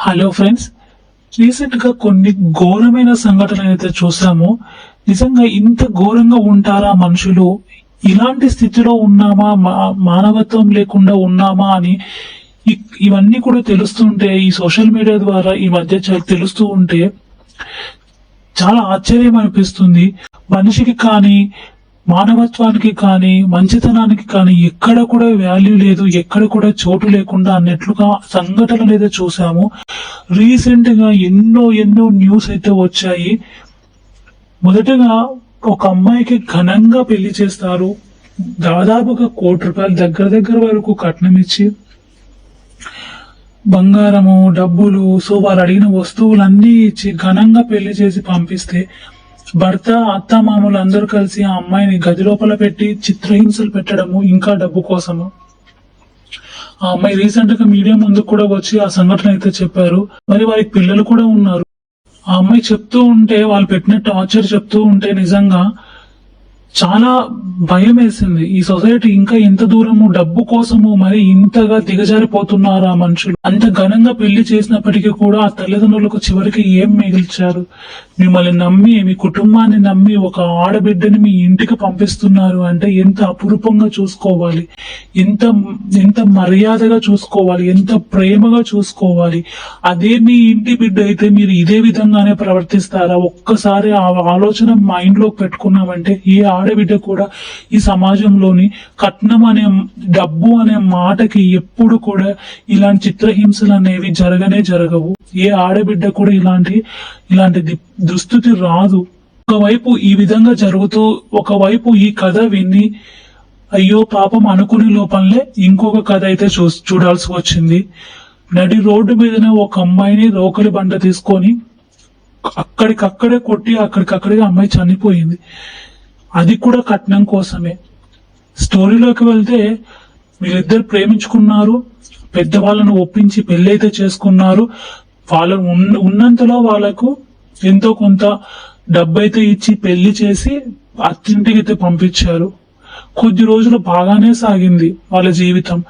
Hello friends రీసెంట్గా కొన్ని ఘోరమైన సంఘటనలు అయితే చూసాము. నిజంగా ఇంత ఘోరంగా ఉంటారా మనుషులు? ఇలాంటి స్థితిలో ఉన్నామా? మా- మానవత్వం లేకుండా ఉన్నామా అని ఇవన్నీ కూడా తెలుస్తుంటే ఈ సోషల్ మీడియా ద్వారా ఈ మధ్య తెలుస్తూ ఉంటే చాలా ఆశ్చర్యం అనిపిస్తుంది. మనిషికి కానీ మానవత్వానికి కానీ మంచితనానికి కానీ ఎక్కడ కూడా వాల్యూ లేదు ఎక్కడ కూడా చోటు లేకుండా అన్నట్లుగా సంఘటనలు అయితే చూసాము. రీసెంట్గా ఎన్నో ఎన్నో న్యూస్ అయితే వచ్చాయి. మొదటగా ఒక అమ్మాయికి ఘనంగా పెళ్ళి చేస్తారు. దాదాపుగా కోటి రూపాయలు దగ్గర దగ్గర వరకు కట్నం ఇచ్చి బంగారము డబ్బులు సో వారు అడిగిన వస్తువులన్నీ ఇచ్చి ఘనంగా పెళ్ళి చేసి పంపిస్తే భర్త అత్త మామూలు అందరూ కలిసి ఆ అమ్మాయిని గది లోపల పెట్టి చిత్రహింసలు పెట్టడము ఇంకా డబ్బు కోసము. ఆ అమ్మాయి రీసెంట్గా మీడియా ముందు కూడా వచ్చి ఆ సంఘటన అయితే చెప్పారు. మరి వారికి పిల్లలు కూడా ఉన్నారు. ఆ అమ్మాయి చెప్తూ ఉంటే వాళ్ళు పెట్టిన టార్చర్ చెప్తూ ఉంటే నిజంగా చాలా భయం వేసింది ఈ సొసైటీ ఇంకా ఎంత దూరము డబ్బు కోసము మరి ఇంతగా దిగజారిపోతున్నారు ఆ మనుషులు? అంత ఘనంగా పెళ్ళి చేసినప్పటికీ కూడా ఆ తల్లిదండ్రులకు చివరికి ఏం మిగిల్చారు? మిమ్మల్ని నమ్మి మీ కుటుంబాన్ని నమ్మి ఒక ఆడబిడ్డని మీ ఇంటికి పంపిస్తున్నారు అంటే ఎంత అపురూపంగా చూసుకోవాలి? ఎంత ఎంత మర్యాదగా చూసుకోవాలి? ఎంత ప్రేమగా చూసుకోవాలి? అదే మీ ఇంటి బిడ్డ అయితే మీరు ఇదే విధంగానే ప్రవర్తిస్తారా? ఒక్కసారి ఆ ఆలోచన మైండ్లో పెట్టుకున్నామంటే ఏ ఆడబిడ్డ కూడా ఈ సమాజంలోని కట్నం అనే డబ్బు అనే మాటకి ఎప్పుడు కూడా ఇలాంటి చిత్రహింసలు అనేవి జరగనే జరగవు. ఏ ఆడబిడ్డ కూడా ఇలాంటి ఇలాంటి దుస్థితి రాదు. ఒకవైపు ఈ విధంగా జరుగుతూ ఒకవైపు ఈ కథ విని అయ్యో పాపం అనుకునే లోపలనే ఇంకొక కథ అయితే చూ చూడాల్సి వచ్చింది. నడి రోడ్డు మీదనే ఒక అమ్మాయిని రోకలి బండ తీసుకొని అక్కడికక్కడే కొట్టి అక్కడికక్కడే అమ్మాయి చనిపోయింది. అది కూడా కట్నం కోసమే. స్టోరీలోకి వెళ్తే వీళ్ళిద్దరు ప్రేమించుకున్నారు పెద్దవాళ్ళను ఒప్పించి పెళ్ళైతే చేసుకున్నారు. వాళ్ళ ఉన్నంతలో వాళ్ళకు ఎంతో కొంత డబ్బైతే ఇచ్చి పెళ్ళి చేసి అత్తింటికి అయితే పంపించారు. కొద్ది రోజులు బాగానే సాగింది వాళ్ళ జీవితం.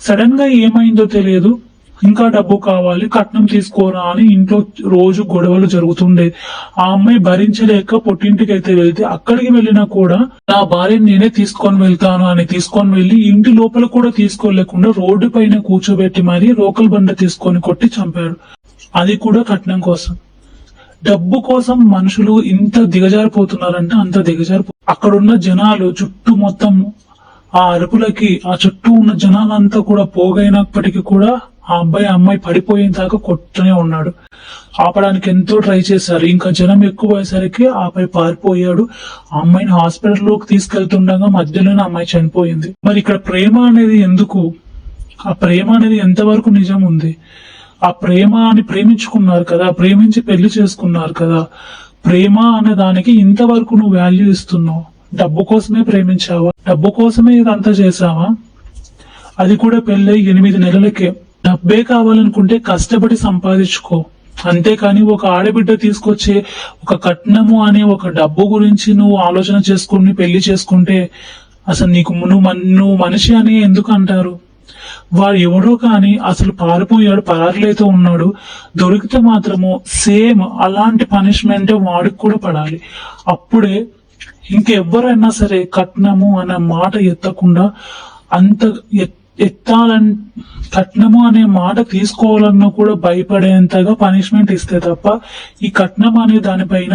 సడన్గా ఏమైందో తెలియదు. ఇంకా డబ్బు కావాలి కట్నం తీసుకోరా అని ఇంట్లో రోజు గొడవలు జరుగుతుండే. ఆ అమ్మాయి భరించలేక పుట్టింటికి అయితే వెళ్తే అక్కడికి వెళ్ళినా కూడా నా భార్యని నేనే తీసుకొని వెళ్తాను అని తీసుకొని వెళ్ళి ఇంటి లోపల కూడా తీసుకోలేకుండా రోడ్డు పైన కూర్చోబెట్టి మరీ రోకల్ బండ తీసుకొని కొట్టి చంపాడు. అది కూడా కట్నం కోసం. డబ్బు కోసం మనుషులు ఇంత దిగజారిపోతున్నారంటే అంత దిగజారిపో అక్కడున్న జనాలు చుట్టూ మొత్తం ఆ అరుపులకి ఆ చుట్టూ ఉన్న జనాలంతా కూడా పోగైనప్పటికీ కూడా ఆ అబ్బాయి అమ్మాయి పడిపోయిన దాకా కొట్టనే ఉన్నాడు. ఆపడానికి ఎంతో ట్రై చేశారు. ఇంకా జనం ఎక్కువ అయ్యేసరికి ఆ అబ్బాయి పారిపోయాడు. ఆ అమ్మాయిని హాస్పిటల్లోకి తీసుకెళ్తుండగా మధ్యలోనే అమ్మాయి చనిపోయింది. మరి ఇక్కడ ప్రేమ అనేది ఎందుకు? ఆ ప్రేమ అనేది ఎంతవరకు నిజం ఉంది? ఆ ప్రేమ అని ప్రేమించుకున్నారు కదా ప్రేమించి పెళ్ళి చేసుకున్నారు కదా. ప్రేమ అనే దానికి ఇంతవరకు నువ్వు వాల్యూ ఇస్తున్నావు? డబ్బు కోసమే ప్రేమించావా? డబ్బు కోసమే ఇదంతా చేసావా అది కూడా పెళ్ళై ఎనిమిది నెలలకే. డబ్బే కావాలనుకుంటే కష్టపడి సంపాదించుకో. అంతేకాని ఒక ఆడబిడ్డ తీసుకొచ్చే ఒక కట్నము అనే ఒక డబ్బు గురించి నువ్వు ఆలోచన చేసుకుని పెళ్ళి చేసుకుంటే అసలు నీకు నువ్వు నువ్వు మనిషి అని ఎందుకు అంటారు? వాడు ఎవడో కానీ అసలు పారిపోయాడు పరారులైతే ఉన్నాడు. దొరికితే మాత్రము సేమ్ అలాంటి పనిష్మెంట్ వాడికి కూడా పడాలి. అప్పుడే ఇంకెవ్వరైనా సరే కట్నము అన్న మాట ఎత్తకుండా అంత ఎత్- ఎత్తాలని కట్నము అనే మాట తీసుకోవాలన్నా కూడా భయపడేంతగా పనిష్మెంట్ ఇస్తే తప్ప ఈ కట్నం అనే దానిపైన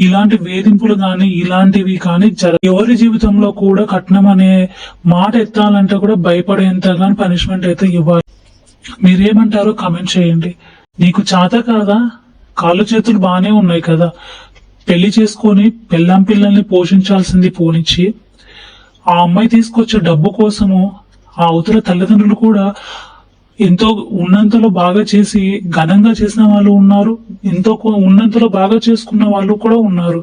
ఇలాంటి వేధింపులు కానీ ఇలాంటివి కానీ జర ఎవరి జీవితంలో కూడా కట్నం అనే మాట ఎత్తాలంటే కూడా భయపడేంతగా పనిష్మెంట్ అయితే ఇవ్వాలి. మీరేమంటారో కమెంట్ చేయండి. నీకు చేత కాదా? కాళ్ళు చేతులు బాగానే ఉన్నాయి కదా. పెళ్ళి చేసుకొని పెళ్ళాం పిల్లల్ని పోషించాల్సింది పోనిచ్చి ఆ అమ్మాయి తీసుకొచ్చే డబ్బు కోసము ఆ అవతల తల్లిదండ్రులు కూడా ఎంతో ఉన్నంతలో బాగా చేసి ఘనంగా చేసిన వాళ్ళు ఉన్నారు. ఎంతో ఉన్నంతలో బాగా చేసుకున్న వాళ్ళు కూడా ఉన్నారు.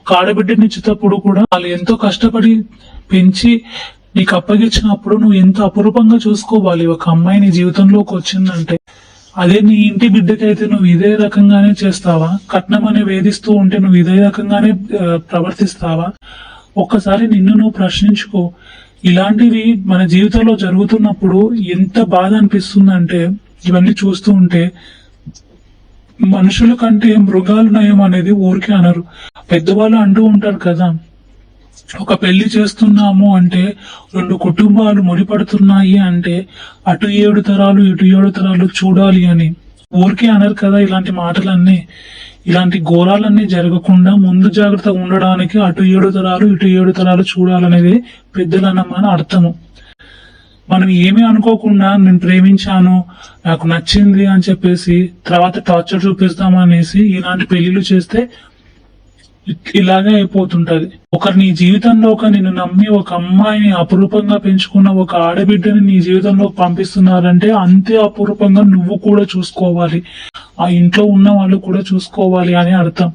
ఒక ఆడబిడ్డనిచ్చేటప్పుడు కూడా వాళ్ళు ఎంతో కష్టపడి పెంచి నీకు అప్పగించినప్పుడు నువ్వు ఎంత అపురూపంగా చూసుకోవాలి. ఒక అమ్మాయి నీ జీవితంలోకి వచ్చిందంటే అదే నీ ఇంటి బిడ్డకైతే నువ్వు ఇదే రకంగానే చేస్తావా? కట్నం అనే వేధిస్తూ ఉంటే నువ్వు ఇదే రకంగానే ప్రవర్తిస్తావా? ఒక్కసారి నిన్ను నువ్వు ప్రశ్నించుకో. ఇలాంటివి మన జీవితంలో జరుగుతున్నప్పుడు ఎంత బాధ అనిపిస్తుందంటే ఇవన్నీ చూస్తూ ఉంటే మనుషుల కంటే మృగాలు నయం అనేది ఊరికే అనరు. పెద్దవాళ్ళు అంటూ ఉంటారు కదా ఒక పెళ్ళి చేస్తున్నాము అంటే రెండు కుటుంబాలు ముడిపడుతున్నాయి అంటే అటు ఏడు తరాలు ఇటు ఏడు తరాలు చూడాలి అని. ఊరికే అనరు కదా ఇలాంటి మాటలన్నీ. ఇలాంటి ఘోరాలన్నీ జరగకుండా ముందు జాగ్రత్తగా ఉండడానికి అటు ఏడు తరాలు ఇటు ఏడు తరాలు చూడాలనేది పెద్దలన్నమని అర్థము. మనం ఏమీ అనుకోకుండా నేను ప్రేమించాను నాకు నచ్చింది అని చెప్పేసి తర్వాత టార్చర్ చూపిస్తామనేసి ఇలాంటి పెళ్ళిళ్ళు చేస్తే ఇలాగే అయిపోతుంటది. ఒకరు నీ జీవితంలో ఒక నిన్ను నమ్మి ఒక అమ్మాయిని అపురూపంగా పెంచుకున్న ఒక ఆడబిడ్డని నీ జీవితంలో పంపిస్తున్నారంటే అంతే అపురూపంగా నువ్వు కూడా చూసుకోవాలి. ఆ ఇంట్లో ఉన్న వాళ్ళు కూడా చూసుకోవాలి అని అర్థం.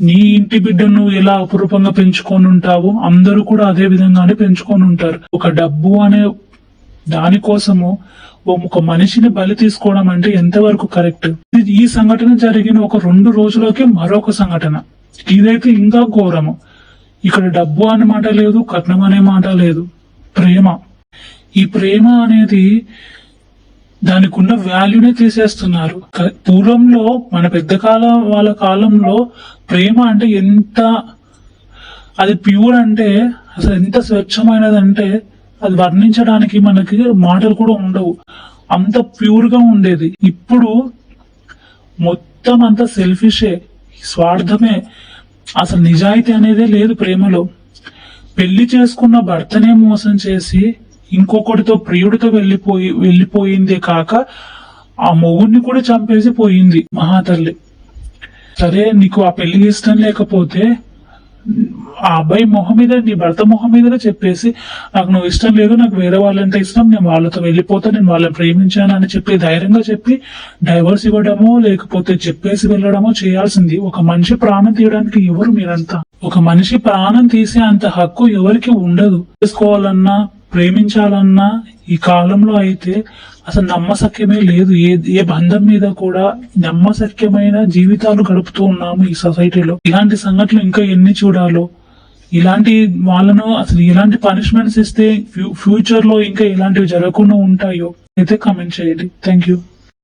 నీ ఇంటి బిడ్డను నువ్వు ఎలా అపురూపంగా పెంచుకొని ఉంటావో అందరూ కూడా అదే విధంగానే పెంచుకొని ఉంటారు ఒక డబ్బు అనే దానికోసము ఒక మనిషిని బలి తీసుకోవడం అంటే ఎంతవరకు కరెక్ట్? ఇది- ఈ సంఘటన జరిగిన ఒక రెండు రోజులకే మరొక సంఘటన. ఇదైతే ఇంకా ఘోరము. ఇక్కడ డబ్బు అనే మాట లేదు కట్నం అనే మాట లేదు. ప్రేమ. ఈ ప్రేమ అనేది దానికి ఉన్న వాల్యూనే తీసేస్తున్నారు పూర్వంలో మన పెద్ద కాలం వాళ్ళ కాలంలో ప్రేమ అంటే ఎంత అది ప్యూర్ అంటే అసలు ఎంత స్వచ్ఛమైనదంటే అది వర్ణించడానికి మనకి మాటలు కూడా ఉండవు. అంత ప్యూర్గా ఉండేది. ఇప్పుడు మొత్తం అంత సెల్ఫిషే స్వార్థమే. అసలు నిజాయితీ అనేదే లేదు ప్రేమలో. పెళ్ళి చేసుకున్న భర్తనే మోసం చేసి ఇంకొకటితో ప్రియుడితో వెళ్ళిపోయి వెళ్ళిపోయిందే కాక ఆ మొగుడిని కూడా చంపేసి పోయింది మహాతల్లి. సరే నీకు ఆ పెళ్ళి ఇష్టం లేకపోతే ఆ అబ్బాయి మొహం మీద నీ భర్త మొహం మీదనే చెప్పేసి నాకు నువ్వు ఇష్టం లేదు నాకు వేరే వాళ్ళంటే ఇష్టం నేను వాళ్ళతో వెళ్ళిపోతా నేను వాళ్ళని ప్రేమించాను అని చెప్పి ధైర్యంగా చెప్పి డైవర్స్ ఇవ్వడమో లేకపోతే చెప్పేసి వెళ్ళడమో చేయాల్సింది. ఒక మనిషి ప్రాణం తీయడానికి ఎవరు మీరంతా? ఒక మనిషి ప్రాణం తీసే అంత హక్కు ఎవరికి ఉండదు. చేసుకోవాలన్నా ప్రేమించాలన్నా ఈ కాలంలో అయితే అసలు నమ్మసక్యమే లేదు. ఏ ఏ బంధం మీద కూడా నమ్మసక్యమైన జీవితాలు గడుపుతూ ఉన్నాము ఈ సొసైటీలో. ఇలాంటి సంఘటనలు ఇంకా ఎన్ని చూడాలో ఇలాంటి వాళ్ళను అసలు ఇలాంటి పనిష్మెంట్స్ ఇస్తే ఫ్యూచర్లో ఇంకా ఇలాంటివి జరగకుండా ఉంటాయో అయితే కమెంట్ చేయండి. Thank you